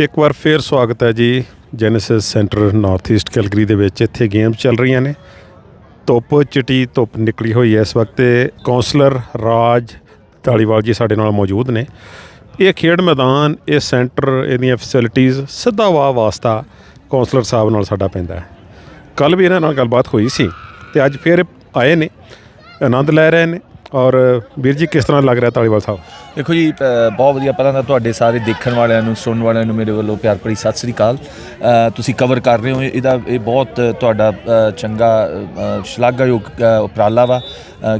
ਇੱਕ ਵਾਰ ਫੇਰ ਸਵਾਗਤ ਹੈ ਜੀ Genesis Centre North East Calgary ਦੇ ਵਿੱਚ। ਇੱਥੇ ਗੇਮਸ ਚੱਲ ਰਹੀਆਂ ਨੇ। ਧੁੱਪ, ਚਿੱਟੀ ਧੁੱਪ ਨਿਕਲੀ ਹੋਈ ਹੈ ਇਸ ਵਕਤ ਤੇ ਕਾਉਂਸਲਰ ਰਾਜ ਢਾਲੀਵਾਲ ਜੀ ਸਾਡੇ ਨਾਲ ਮੌਜੂਦ ਨੇ। ਇਹ ਖੇਡ ਮੈਦਾਨ, ਇਹ ਸੈਂਟਰ ਇਹਦੀਆਂ ਫੈਸਿਲਿਟੀਆਂ ਸਿੱਧਾ ਵਾਹ ਵਾਸਤਾ ਕਾਉਂਸਲਰ ਸਾਹਿਬ ਨਾਲ ਸਾਡਾ ਪੈਂਦਾ ਹੈ। ਕੱਲ ਵੀ ਇਹਨਾਂ ਨਾਲ ਗੱਲਬਾਤ ਹੋਈ ਸੀ ਤੇ ਅੱਜ ਫੇਰ ਆਏ ਨੇ, ਆਨੰਦ ਲੈ ਰਹੇ ਨੇ। ਔਰ ਵੀਰ ਜੀ, ਕਿਸ ਤਰ੍ਹਾਂ ਲੱਗ ਰਿਹਾ ਢਾਲੀਵਾਲ ਸਾਹਿਬ? ਦੇਖੋ ਜੀ ਬਹੁਤ ਵਧੀਆ। ਪਹਿਲਾਂ ਤਾਂ ਤੁਹਾਡੇ ਸਾਰੇ ਦੇਖਣ ਵਾਲਿਆਂ ਨੂੰ, ਸੁਣਨ ਵਾਲਿਆਂ ਨੂੰ ਮੇਰੇ ਵੱਲੋਂ ਪਿਆਰ ਭਰੀ ਸਤਿ ਸ੍ਰੀ ਅਕਾਲ। ਤੁਸੀਂ ਕਵਰ ਕਰ ਰਹੇ ਹੋ। ਇਹਦਾ, ਇਹ ਬਹੁਤ ਤੁਹਾਡਾ ਚੰਗਾ ਸ਼ਲਾਘਾਯੋਗ ਉਪਰਾਲਾ ਵਾ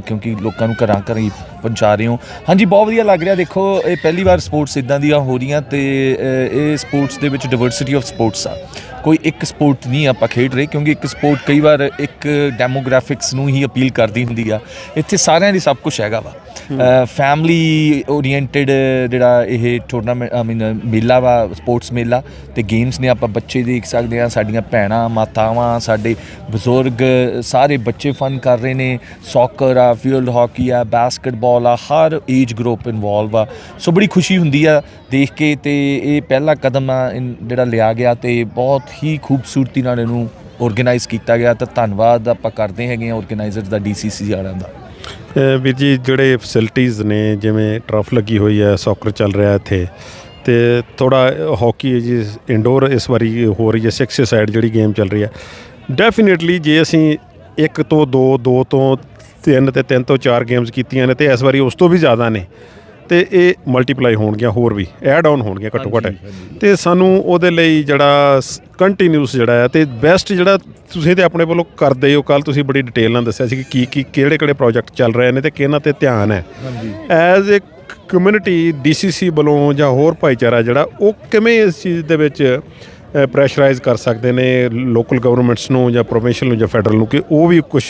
ਕਿਉਂਕਿ ਲੋਕਾਂ ਨੂੰ ਘਰਾਂ ਘਰਾਂ ਹੀ ਪਹੁੰਚਾ ਰਹੇ ਹੋ। ਹਾਂਜੀ ਬਹੁਤ ਵਧੀਆ ਲੱਗ ਰਿਹਾ। ਦੇਖੋ ਇਹ ਪਹਿਲੀ ਵਾਰ ਸਪੋਰਟਸ ਇਦਾਂ ਦੀਆਂ ਹੋ ਰਹੀਆਂ ਤੇ ਇਹ ਸਪੋਰਟਸ ਦੇ ਵਿੱਚ ਡਿਵਰਸਿਟੀ ਆਫ ਸਪੋਰਟਸ ਆ। ਕੋਈ ਇੱਕ ਸਪੋਰਟ ਨਹੀਂ ਆਪਾਂ ਖੇਡ ਰਹੇ ਕਿਉਂਕਿ ਇੱਕ ਸਪੋਰਟ ਕਈ ਵਾਰ ਇੱਕ ਡੈਮੋਗ੍ਰਾਫਿਕਸ ਨੂੰ ਹੀ ਅਪੀਲ ਕਰਦੀ ਹੁੰਦੀ ਆ। ਇੱਥੇ ਸਾਰਿਆਂ ਦੀ ਸਭ ਕੁਝ ਹੈਗਾ ਵਾ। ਫੈਮਿਲੀ ਓਰੀਐਂਟਡ ਜਿਹੜਾ ਇਹ ਟੂਰਨਾਮੈਂਟ ਆਈ ਮੀਨ ਮੇਲਾ ਵਾ ਸਪੋਰਟਸ ਮੇਲਾ ਤੇ ਗੇਮਸ ਨੇ ਆਪਾਂ ਬੱਚੇ ਦੇਖ ਸਕਦੇ ਆ ਸਾਡੀਆਂ ਭੈਣਾਂ ਮਾਤਾਵਾਂ ਸਾਡੇ ਬਜ਼ੁਰਗ ਸਾਰੇ ਬੱਚੇ ਫਨ ਕਰ ਰਹੇ ਨੇ। ਸੌਕਰ ਆ ਫੀਲਡ ਹਾਕੀ ਆ ਬਾਸਕਟਬਾਲ ਆ, ਹਰ ਏਜ ਗਰੁੱਪ ਇਨਵੋਲਵ ਆ। ਸੋ ਬੜੀ ਖੁਸ਼ੀ ਹੁੰਦੀ ਆ ਦੇਖ ਕੇ ਤੇ ਇਹ ਪਹਿਲਾ ਕਦਮ ਆ ਇਨ- ਜਿਹੜਾ ਲਿਆ ਗਿਆ ਤੇ ਬਹੁਤ ਹੀ ਖੂਬਸੂਰਤੀ ਨਾਲ ਇਹਨੂੰ ਆਰਗੇਨਾਈਜ਼ ਕੀਤਾ ਗਿਆ ਤਾਂ ਧੰਨਵਾਦ ਆਪਾਂ ਕਰਦੇ ਹੈਗੇ ਆ ਆਰਗੇਨਾਈਜ਼ਰ ਦਾ ਡੀਸੀਸੀ ਵਾਲਿਆਂ ਦਾ। ਅਹ ਵੀਰ ਜੀ, ਜਿਹੜੇ ਫੈਸਿਲਿਟੀਆਂ ਨੇ, ਜਿਵੇਂ ਟਰਫ ਲੱਗੀ ਹੋਈ ਹੈ ਸੌਕਰ ਚੱਲ ਰਿਹਾ ਇੱਥੇ, ਤੇ ਥੋੜਾ ਹਾਕੀ ਜੀ ਇਨਡੋਰ ਇਸ ਵਾਰੀ ਹੋ ਰਹੀ ਹੈ 6 ਸਾਈਡ ਜਿਹੜੀ ਗੇਮ ਚੱਲ ਰਹੀ ਹੈ। ਡੈਫੀਨਿਟਲੀ ਜੇ ਅਸੀਂ ਇੱਕ ਤੋਂ ਦੋ ਦੋ ਤੋਂ ਤਿੰਨ ਤੇ ਤਿੰਨ ਤੋਂ ਚਾਰ ਗੇਮਸ ਕੀਤੀਆਂ ਨੇ ਤੇ ਇਸ ਵਾਰੀ ਉਸ ਤੋਂ ਵੀ ਜ਼ਿਆਦਾ ਨੇ। ਤੇ ਇਹ ਮਲਟੀਪਲਾਈ ਹੋਣਗੀਆਂ ਹੋਰ ਵੀ ਐਡ ਆਨ ਹੋਣਗੀਆਂ ਘੱਟੋ ਘੱਟ। ਤੇ ਸਾਨੂੰ ਉਹਦੇ ਲਈ ਜਿਹੜਾ ਕੰਟੀਨਿਊਸ ਜਿਹੜਾ ਹੈ ਤੇ ਬੈਸਟ ਜਿਹੜਾ ਤੁਸੀਂ ਤੇ ਆਪਣੇ ਵੱਲੋਂ ਕਰਦੇ ਹੋ ਕੱਲ ਤੁਸੀਂ ਬੜੀ ਡਿਟੇਲ ਨਾਲ ਦੱਸਿਆ ਸੀ ਕਿ ਕੀ ਕੀ ਕਿਹੜੇ ਕਿਹੜੇ ਪ੍ਰੋਜੈਕਟ ਚੱਲ ਰਹੇ ਨੇ ਤੇ ਕਿਹਨਾਂ ਤੇ ਧਿਆਨ ਹੈ। ਐਜ਼ ਅ ਕਮਿਊਨਿਟੀ ਡੀਸੀਸੀ ਵੱਲੋਂ ਜਾਂ ਹੋਰ ਭਾਈਚਾਰਾ ਜਿਹੜਾ ਉਹ ਕਿਵੇਂ ਇਸ ਚੀਜ਼ ਦੇ ਵਿੱਚ ਪ੍ਰੈਸ਼ਰਾਈਜ਼ ਕਰ ਸਕਦੇ ਨੇ ਲੋਕਲ ਗਵਰਨਮੈਂਟਸ ਨੂੰ ਜਾਂ ਪ੍ਰੋਵਿੰਸ਼ੀਅਲ ਨੂੰ ਜਾਂ ਫੈਡਰਲ ਨੂੰ ਕਿ ਉਹ ਵੀ ਕੁਝ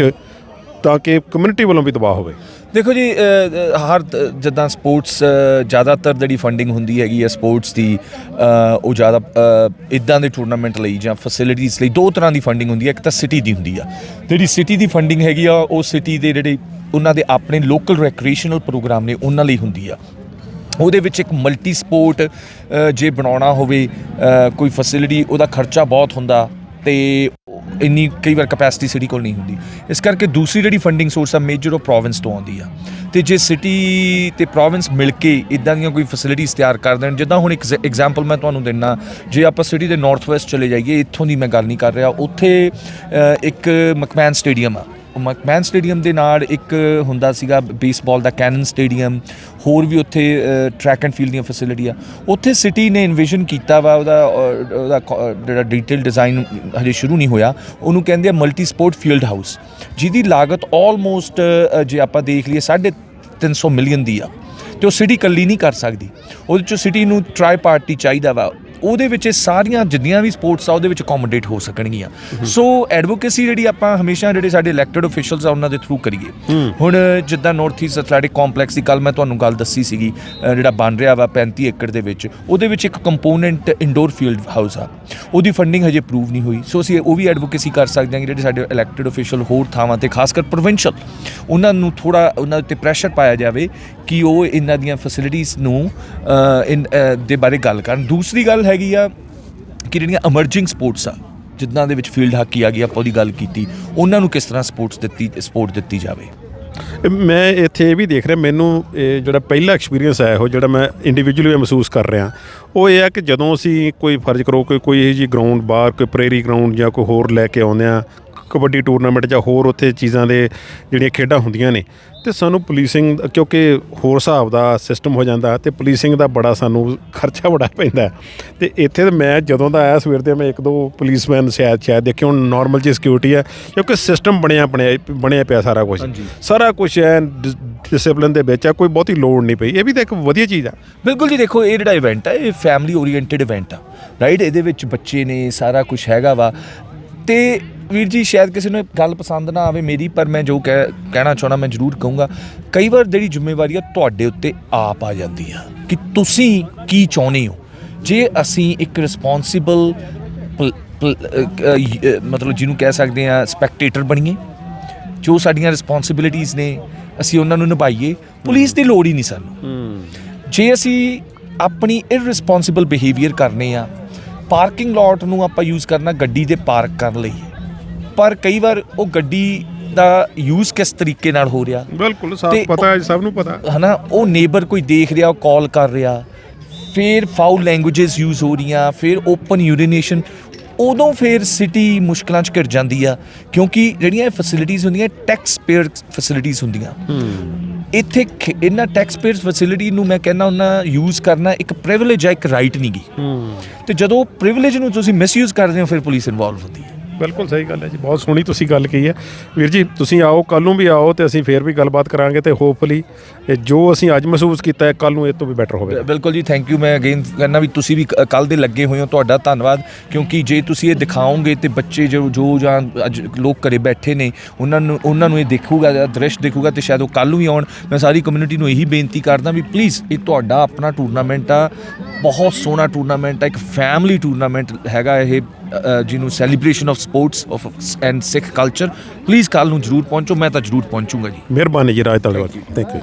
ਤਾਂ ਕਿ ਕਮਿਊਨਿਟੀ ਵੱਲੋਂ ਵੀ ਦਬਾਅ ਹੋਵੇ। ਦੇਖੋ ਜੀ ਹਰ ਜਿੱਦਾਂ ਸਪੋਰਟਸ ਜ਼ਿਆਦਾਤਰ ਜਿਹੜੀ ਫੰਡਿੰਗ ਹੁੰਦੀ ਹੈਗੀ ਹੈ ਸਪੋਰਟਸ ਦੀ ਉਹ ਜ਼ਿਆਦਾ ਇਦਾਂ ਦੇ ਟੂਰਨਾਮੈਂਟ ਲਈ ਜਾਂ ਫੈਸਿਲਿਟੀਆਂ ਲਈ ਦੋ ਤਰ੍ਹਾਂ ਦੀ ਫੰਡਿੰਗ ਹੁੰਦੀ ਹੈ, ਇੱਕ ਤਾਂ ਸਿਟੀ ਦੀ ਹੁੰਦੀ ਆ। ਜਿਹੜੀ ਸਿਟੀ ਦੀ ਫੰਡਿੰਗ ਹੈਗੀ ਆ, ਉਹ ਸਿਟੀ ਦੇ ਜਿਹੜੇ ਉਹਨਾਂ ਦੇ ਆਪਣੇ ਲੋਕਲ ਰੈਕ੍ਰੀਏਸ਼ਨਲ ਪ੍ਰੋਗਰਾਮ ਨੇ, ਉਹਨਾਂ ਲਈ ਹੁੰਦੀ ਆ। ਉਹਦੇ ਵਿੱਚ ਇੱਕ ਮਲਟੀ ਸਪੋਰਟ ਜੇ ਬਣਾਉਣਾ ਹੋਵੇ ਕੋਈ ਫੈਸਿਲਿਟੀ ਉਹਦਾ ਖਰਚਾ ਬਹੁਤ ਹੁੰਦਾ ਤੇ ਇੰਨੀ ਕਈ ਵਾਰ ਕਪੈਸਿਟੀ ਸਿਟੀ ਕੋਲ ਨਹੀਂ ਹੁੰਦੀ। ਇਸ ਕਰਕੇ ਦੂਸਰੀ ਜਿਹੜੀ ਫੰਡਿੰਗ ਸੋਰਸ ਆ ਮੇਜਰ ਉਹ ਪ੍ਰੋਵਿੰਸ ਤੋਂ ਆਉਂਦੀ ਆ। ਤੇ ਜੇ ਸਿਟੀ ਤੇ ਪ੍ਰੋਵਿੰਸ ਮਿਲ ਕੇ ਇਦਾਂ ਦੀਆਂ ਕੋਈ ਫੈਸਿਲਿਟੀਆਂ ਤਿਆਰ ਕਰ ਦੇਣ, ਜਿੱਦਾਂ ਹੁਣ ਇੱਕ ਐਗਜ਼ਾਮਪਲ ਮੈਂ ਤੁਹਾਨੂੰ ਦਿੰਨਾ, ਜੇ ਆਪਾਂ ਸਿਟੀ ਦੇ ਨਾਰਥ ਵੈਸਟ ਚਲੇ ਜਾਈਏ, ਇੱਥੋਂ ਦੀ ਮੈਂ ਗੱਲ ਨਹੀਂ ਕਰ ਰਿਹਾ, ਉੱਥੇ ਇੱਕ ਮਕਮੈਨ ਸਟੇਡੀਅਮ ਆ। ਮਕਮੈਨ ਸਟੇਡੀਅਮ ਦੇ ਨਾਲ ਇੱਕ ਹੁੰਦਾ ਸੀਗਾ ਬੇਸਬਾਲ ਦਾ ਕੈਨਨ ਸਟੇਡੀਅਮ ਹੋਰ ਵੀ ਉੱਥੇ ਟਰੈਕ ਐਂਡ ਫੀਲਡ ਦੀਆਂ ਫੈਸਿਲਿਟੀਆਂ ਉੱਥੇ ਸਿਟੀ ਨੇ ਇਨਵੀਜ਼ਨ ਕੀਤਾ ਵਾ, ਉਹਦਾ ਉਹਦਾ ਜਿਹੜਾ ਡਿਟੇਲ ਡਿਜ਼ਾਈਨ ਹਜੇ ਸ਼ੁਰੂ ਨਹੀਂ ਹੋਇਆ, ਉਹਨੂੰ ਕਹਿੰਦੇ ਆ ਮਲਟੀ ਸਪੋਰਟ ਫੀਲਡ ਹਾਊਸ ਜਿਹਦੀ ਲਾਗਤ ਆਲਮੋਸਟ ਜੇ ਆਪਾਂ ਦੇਖ ਲਈਏ 350 ਮਿਲੀਅਨ ਦੀ ਆ, ਤੇ ਉਹ ਸਿਟੀ ਕੱਲੀ ਨਹੀਂ ਕਰ ਸਕਦੀ। ਉਹਦੇ ਚ ਸਿਟੀ ਨੂੰ ਟਰਾਈ ਪਾਰਟੀ ਚਾਹੀਦਾ ਵਾ। ਉਹਦੇ ਵਿੱਚ ਇਹ ਸਾਰੀਆਂ ਜਿੰਨੀਆਂ ਵੀ ਸਪੋਰਟਸ ਆ ਉਹਦੇ ਵਿੱਚ ਅਕੋਮੋਡੇਟ ਹੋ ਸਕਣਗੀਆਂ। ਸੋ ਐਡਵੋਕੇਸੀ ਜਿਹੜੀ ਆਪਾਂ ਹਮੇਸ਼ਾ ਜਿਹੜੇ ਸਾਡੇ ਇਲੈਕਟਡ ਅਫੀਸ਼ੀਅਲਸ ਆ ਉਹਨਾਂ ਦੇ ਥਰੂ ਕਰੀਏ। ਹੁਣ ਜਿੱਦਾਂ ਨਾਰਥ ਈਸਟ ਐਥਲੈਟਿਕ ਕੰਪਲੈਕਸ ਦੀ ਕੱਲ ਮੈਂ ਤੁਹਾਨੂੰ ਗੱਲ ਦੱਸੀ ਸੀਗੀ ਜਿਹੜਾ ਬਣ ਰਿਹਾ ਵਾ 35 ਏਕੜ ਦੇ ਵਿੱਚ ਉਹਦੇ ਵਿੱਚ ਇੱਕ ਕੰਪੋਨੈਂਟ ਇੰਡੋਰ ਫੀਲਡ ਹਾਊਸ ਆ। ਉਹਦੀ ਫੰਡਿੰਗ ਹਜੇ ਪ੍ਰੂਵ ਨਹੀਂ ਹੋਈ। ਸੋ ਅਸੀਂ ਉਹ ਵੀ ਐਡਵੋਕੇਸੀ ਕਰ ਸਕਦੇ ਹਾਂ ਕਿ ਜਿਹੜੇ ਸਾਡੇ ਇਲੈਕਟਡ ਅਫੀਸ਼ੀਅਲ ਹੋਰ ਥਾਵਾਂ ਤੇ ਖਾਸ ਕਰ ਪ੍ਰੋਵਿੰਸ਼ੀਅਲ ਉਹਨਾਂ ਨੂੰ ਥੋੜਾ ਉਹਨਾਂ ਉੱਤੇ ਪ੍ਰੈਸ਼ਰ ਪਾਇਆ ਜਾਵੇ ਕਿ ਉਹ ਇਹਨਾਂ ਦੀਆਂ ਫੈਸਿਲਿਟੀਆਂ ਨੂੰ ਇਨ ਦੇ ਬਾਰੇ ਗੱਲ ਕਰਨ। ਦੂਸਰੀ ਗੱਲ ਹੈਗੀ ਆ ਕਿ ਜਿਹੜੀਆਂ ਐਮਰਜਿੰਗ ਸਪੋਰਟਸ ਆ, ਜਿੱਦਾਂ ਦੇ ਵਿੱਚ ਫੀਲਡ ਹਾਕੀ ਆ ਗਈ, ਆਪਾਂ ਉਹਦੀ ਗੱਲ ਕੀਤੀ, ਉਹਨਾਂ ਨੂੰ ਕਿਸ ਤਰ੍ਹਾਂ ਸਪੋਰਟਸ ਦਿੱਤੀ ਸਪੋਰਟ ਦਿੱਤੀ ਜਾਵੇ? ਮੈਂ ਇੱਥੇ ਇਹ ਵੀ ਦੇਖ ਰਿਹਾ, ਮੈਨੂੰ ਇਹ ਜਿਹੜਾ ਪਹਿਲਾ ਐਕਸਪੀਰੀਅੰਸ ਹੈ ਉਹ ਜਿਹੜਾ ਮੈਂ ਇੰਡੀਵਿਜੂਅਲੀ ਮਹਿਸੂਸ ਕਰ ਰਿਹਾ। ਉਹ ਇਹ ਆ ਕਿ ਜਦੋਂ ਅਸੀਂ ਕੋਈ ਫਰਜ਼ ਕਰੋ ਕਿ ਕੋਈ ਇਹੋ ਜੀ ਗਰਾਊਂਡ ਬਾਹਰ ਕੋਈ ਪ੍ਰੇਰੀ ਗਰਾਊਂਡ ਜਾਂ ਕੋਈ ਹੋਰ ਲੈ ਕੇ ਆਉਂਦੇ ਆ ਕਬੱਡੀ ਟੂਰਨਾਮੈਂਟ ਜਾਂ ਹੋਰ ਉੱਥੇ ਚੀਜ਼ਾਂ ਦੇ ਜਿਹੜੀਆਂ ਖੇਡਾਂ ਹੁੰਦੀਆਂ ਨੇ ਤੇ ਸਾਨੂੰ ਪੁਲਿਸਿੰਗ ਕਿਉਂਕਿ ਹੋਰ ਹਿਸਾਬ ਦਾ ਸਿਸਟਮ ਹੋ ਜਾਂਦਾ ਤੇ ਪੁਲਿਸਿੰਗ ਦਾ ਬੜਾ ਸਾਨੂੰ ਖਰਚਾ ਬੜਾ ਪੈਂਦਾ। ਹੈ। ਤੇ ਇੱਥੇ ਤੇ ਮੈਂ ਜਦੋਂ ਦਾ ਆਇਆ ਸਵੇਰ ਤੇ ਮੈਂ ਇੱਕ ਦੋ ਪੁਲਿਸਮੈਨ ਸ਼ਾਇਦ ਸ਼ਾਇਦ ਦੇਖੇ ਹੁਣ ਨਾਰਮਲ ਜੀ ਸਿਕਿਉਰਿਟੀ ਹੈ ਕਿਉਂਕਿ ਸਿਸਟਮ ਬਣਿਆ ਬਣਿਆ ਬਣਿਆ ਪਿਆ ਸਾਰਾ ਕੁਝ। ਸਾਰਾ ਕੁਝ ਐ ਡਿਸਪਲਿਨ ਦੇ ਵਿੱਚ ਆ ਕੋਈ ਬਹੁਤੀ ਲੋੜ ਨਹੀਂ ਪਈ। ਇਹ ਵੀ ਤਾਂ ਇੱਕ ਵਧੀਆ ਚੀਜ਼ ਆ। ਬਿਲਕੁਲ ਜੀ ਦੇਖੋ ਇਹ ਜਿਹੜਾ ਇਵੈਂਟ ਹੈ ਇਹ ਫੈਮਿਲੀ ਓਰੀਐਂਟਡ ਇਵੈਂਟ ਆ। ਰਾਈਟ ਇਹਦੇ ਵਿੱਚ ਬੱਚੇ ਨੇ ਸਾਰਾ ਕੁਝ ਹੈਗਾ ਵਾ। ਤੇ ਵੀਰ ਜੀ ਸ਼ਾਇਦ ਕਿਸੇ ਨੂੰ ਗੱਲ ਪਸੰਦ ਨਾ ਆਵੇ ਮੇਰੀ ਪਰ ਮੈਂ ਜੋ ਕਹਿ- ਕਹਿਣਾ ਚਾਹਣਾ ਮੈਂ ਜ਼ਰੂਰ ਕਹੂੰਗਾ ਕਈ ਵਾਰ ਜਿਹੜੀ ਜ਼ਿੰਮੇਵਾਰੀ ਆ ਤੁਹਾਡੇ ਉੱਤੇ ਆਪ ਆ ਜਾਂਦੀ ਆ ਕਿ ਤੁਸੀਂ ਕੀ ਚਾਹੁੰਦੇ ਹੋ? ਜੇ ਅਸੀਂ ਇੱਕ ਰਿਸਪੌਂਸਿਬਲ ਮਤਲਬ ਜਿਹਨੂੰ ਕਹਿ ਸਕਦੇ ਆ ਸਪੈਕਟੇਟਰ ਬਣੀਏ ਜੋ ਸਾਡੀਆਂ ਰਿਸਪੌਂਸਿਬਿਲਿਟੀਆਂ ਨੇ ਅਸੀਂ ਉਹਨਾਂ ਨੂੰ ਨਿਭਾਈਏ ਪੁਲਿਸ ਦੀ ਲੋੜ ਹੀ ਨਹੀਂ ਸਾਨੂੰ। ਜੇ ਅਸੀਂ ਆਪਣੀ ਇਰਰਿਸਪੌਂਸਿਬਲ ਬਿਹੇਵੀਅਰ ਕਰਨੇ ਆ ਪਾਰਕਿੰਗ ਲਾਟ ਨੂੰ ਆਪਾਂ ਯੂਜ਼ ਕਰਨਾ ਗੱਡੀ ਦੇ ਪਾਰਕ ਕਰਨ ਲਈ। ਪਰ ਕਈ ਵਾਰ ਉਹ ਗੱਡੀ ਦਾ ਯੂਜ਼ ਕਿਸ ਤਰੀਕੇ ਨਾਲ ਹੋ ਰਿਹਾ? ਬਿਲਕੁਲ ਸਭ ਤੇ ਪਤਾ ਹੈ ਸਭ ਨੂੰ ਪਤਾ। ਹਨਾ ਉਹ ਨੇਬਰ ਕੋਈ ਦੇਖ ਰਿਹਾ ਉਹ ਕਾਲ ਕਰ ਰਿਹਾ ਫਿਰ ਫਾਊਲ ਲੈਂਗੁਏਜਸ ਯੂਜ਼ ਹੋ ਰਹੀਆਂ ਫਿਰ ਓਪਨ ਯੂਰੀਨੇਸ਼ਨ ਉਦੋਂ ਫਿਰ ਸਿਟੀ ਮੁਸ਼ਕਲਾਂ 'ਚ ਘਿਰ ਜਾਂਦੀ ਆ ਕਿਉਂਕਿ ਜਿਹੜੀਆਂ ਇਹ ਫੈਸਿਲਿਟੀਆਂ ਹੁੰਦੀਆਂ ਟੈਕਸ ਪੇਅਰ ਫੈਸਿਲਿਟੀਆਂ ਹੁੰਦੀਆਂ ਇੱਥੇ ਇਹਨਾਂ ਟੈਕਸ ਪੇਅਰ ਫੈਸਿਲਿਟੀ ਨੂੰ ਮੈਂ ਕਹਿੰਦਾ ਉਹਨਾਂ ਯੂਜ਼ ਕਰਨਾ ਇੱਕ ਪ੍ਰਿਵਿਲੇਜ ਹੈ ਇੱਕ ਰਾਈਟ ਨਹੀਂ ਗੀ ਹੂੰ। ਤੇ ਜਦੋਂ ਪ੍ਰਿਵਿਲੇਜ ਨੂੰ ਤੁਸੀਂ ਮਿਸਯੂਜ਼ ਕਰਦੇ ਹੋ ਫਿਰ ਪੁਲਿਸ ਇਨਵੋਲਵ ਹੁੰਦੀ ਹੈ ਬਿਲਕੁਲ ਸਹੀ ਗੱਲ ਹੈ ਜੀ, ਬਹੁਤ ਸੋਹਣੀ ਤੁਸੀਂ ਗੱਲ ਕਹੀ ਹੈ। ਵੀਰ ਜੀ, ਤੁਸੀਂ ਆਓ ਕੱਲ ਨੂੰ ਵੀ ਆਓ ਤੇ ਅਸੀਂ ਫੇਰ ਵੀ ਗੱਲਬਾਤ ਕਰਾਂਗੇ ਤੇ ਹੋਪਫੁਲੀ ਜੋ ਅਸੀਂ ਅੱਜ ਮਹਿਸੂਸ ਕੀਤਾ ਹੈ ਕੱਲ ਨੂੰ ਇਹ ਤੋਂ ਵੀ ਬੈਟਰ ਹੋਵੇ ਬਿਲਕੁਲ ਜੀ ਥੈਂਕ ਯੂ ਮੈਂ ਅਗੇਨ ਕਹਿੰਦਾ ਵੀ ਤੁਸੀਂ ਵੀ ਕੱਲ ਦੇ ਲੱਗੇ ਹੋਏ ਹੋ, ਤੁਹਾਡਾ ਧੰਨਵਾਦ, ਕਿਉਂਕਿ ਜੇ ਤੁਸੀਂ ਇਹ ਦਿਖਾਓਗੇ ਤੇ ਬੱਚੇ ਜੋ ਜੋ ਜਾਂ ਅੱਜ ਲੋਕ ਘਰੇ ਬੈਠੇ ਨੇ, ਉਹਨਾਂ ਨੂੰ ਉਹਨਾਂ ਨੂੰ ਇਹ ਦੇਖੂਗਾ ਜਾਂ ਦ੍ਰਿਸ਼ ਦੇਖੂਗਾ ਤੇ ਸ਼ਾਇਦ ਉਹ ਕੱਲ ਨੂੰ ਵੀ ਆਉਣ। ਮੈਂ ਸਾਰੀ ਕਮਿਊਨਿਟੀ ਨੂੰ ਇਹੀ ਬੇਨਤੀ ਕਰਦਾ ਵੀ ਪਲੀਜ਼ ਇਹ ਤੁਹਾਡਾ ਆਪਣਾ ਟੂਰਨਾਮੈਂਟ ਆ, ਬਹੁਤ ਸੋਹਣਾ ਟੂਰਨਾਮੈਂਟ ਆ, ਇੱਕ ਫੈਮਿਲੀ ਟੂਰਨਾਮੈਂਟ ਹੈਗਾ ਇਹ। ਜਿਹਨੂੰ celebration of sports of and Sikh culture please ਕੱਲ ਨੂੰ ਜਰੂਰ ਪਹੁੰਚੋ ਮੈਂ ਤਾਂ ਜਰੂਰ ਪਹੁੰਚੂਗਾ ਜੀ। ਮਿਹਰਬਾਨੀ ਜੀ ਰਾਜ ਧੰਨਵਾਦ। Thank you